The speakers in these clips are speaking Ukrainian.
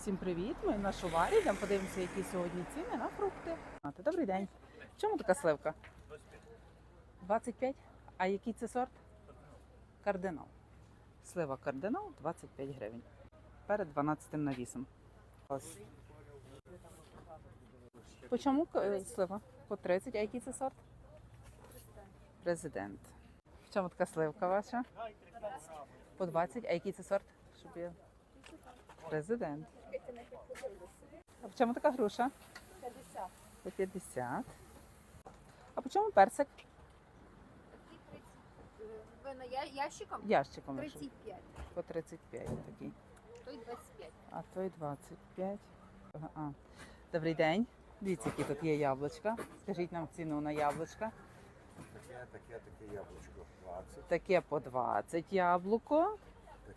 Всім привіт! Ми на шуварі. Йдемо подивимося, які сьогодні ціни на фрукти. Добрий день. Чому така сливка? 25. А який це сорт? Кардинал. Слива кардинал 25 гривень. Перед 12 навісом. По чому е, слива? По 30. А який це сорт? Президент. В чому така сливка ваша? По 20. А який це сорт? Щоб я... Президент. А по чому така груша? 50. По 50. А по чому персик? Ви на я- ящиком? Ящиком. 35. По 35 такий. Той 25. А той 25. Ага, А. Добрий день. Дивіться, які тут є яблучка. Скажіть нам ціну на яблучка. Таке, таке, таке яблучко 20, Таке по 20 яблуко.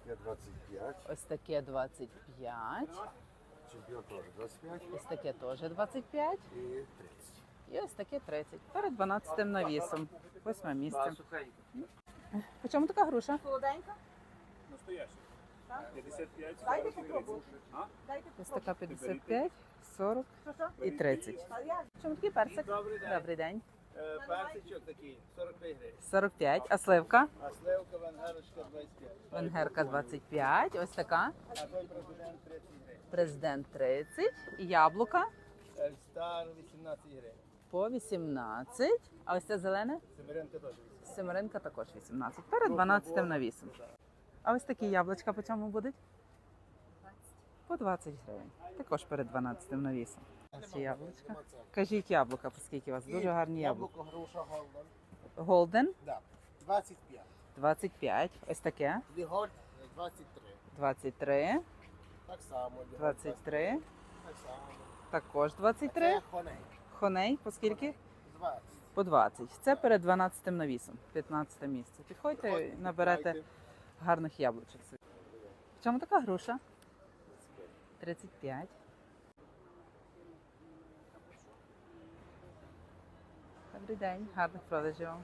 Таке 25, Ось таке 25. чемпіон теж 25 Ось таке теж 25. і 30. І ось таке 30. Перед 12 навісом. Восьме місце. По чому така груша? Солоденька? Настоящий. 55, Дайте 40 и попробую. 30. А? Дайте Ось така 55, 40 і 30. Чому такий персик? Добрий день. Е, персичок такий 45 гривень. 45, а сливка? А сливка венгерочка 25. Венгерка 25, ось така. А той президент 30 гривень. Президент 30. Яблука? Е, Стар 18 гривень. По 18. А ось це зелене? Семеринка теж 18. Семеринка також 18. Перед 12 на 8. А ось такі яблучка по чому будуть? По 20 гривень. Також перед 12 на 8. Ці яблучка. Кажіть яблука, оскільки у вас дуже гарні яблука. Яблуко груша Голден. Голден Да. 25. 25. Ось таке. Ліголь 23. 23. Так само. Ліголь 23. Так само. Також 23. Це хоней. Хоней, по скільки? 20. По 20. Це перед 12 навісом, 15 місце. Підходьте, Приходьте, наберете гарних яблучок. В чому така груша? 35. Добрий день, гарних продажів вам.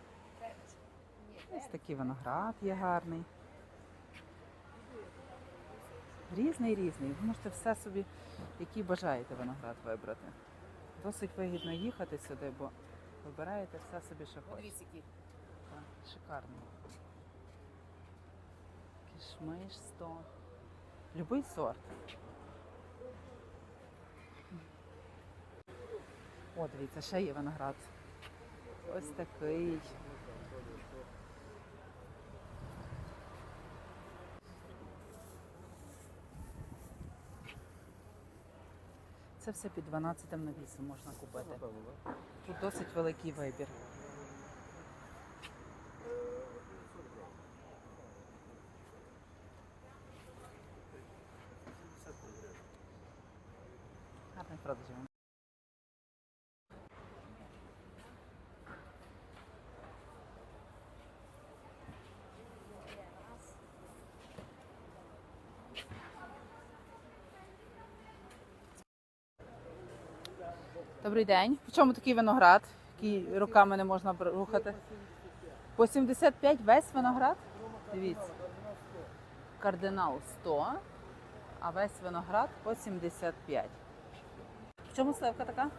Ось такий виноград є гарний. Різний різний. Ви можете все собі, який бажаєте виноград вибрати. Досить вигідно їхати сюди, бо вибираєте все собі, що хочете. Так, Шикарно. Кишмиш 100. Любий сорт. О, дивіться, ще є виноград. Ось такий. Це все під 12 навісом можна купити. Тут досить великий вибір. Гарний продажів. вам. Добрий день. В чому такий виноград, який руками не можна рухати? По 75 весь виноград? Дивіться. Кардинал 100, а весь виноград по 75. В чому сливка така?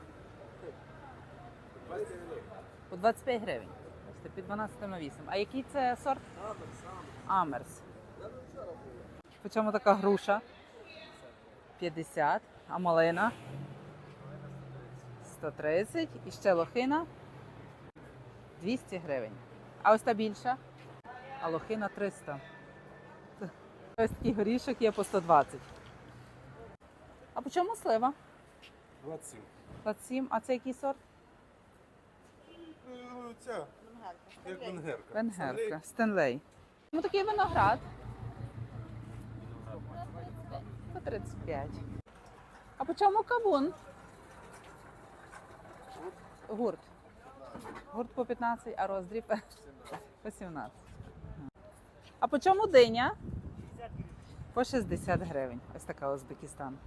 По 25 гривень. Під 12 на 8. А який це сорт? Амерс. По чому така груша? 50. А малина? 130 і ще лохина 200 гривень. А ось та більша? А лохина 300. Ось такий горішок є по 120. А по чому слива? 27. 27. А це який сорт? Ну, Ця, як венгерка. Венгерка. Стенлей. Ну такий виноград. По 35. А по чому кавун? Гурт. Гурт по 15, а роздріб по 17. А по чому диня? По 60 гривень. Ось така Узбекистан.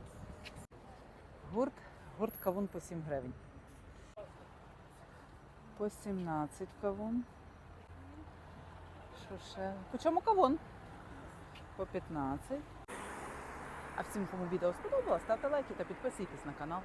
Гурт, гурт кавун по 7 гривень. По 17 кавун. Що ще? По чому кавун? По 15. А всім, кому відео сподобалось, ставте лайки та підписуйтесь на канал.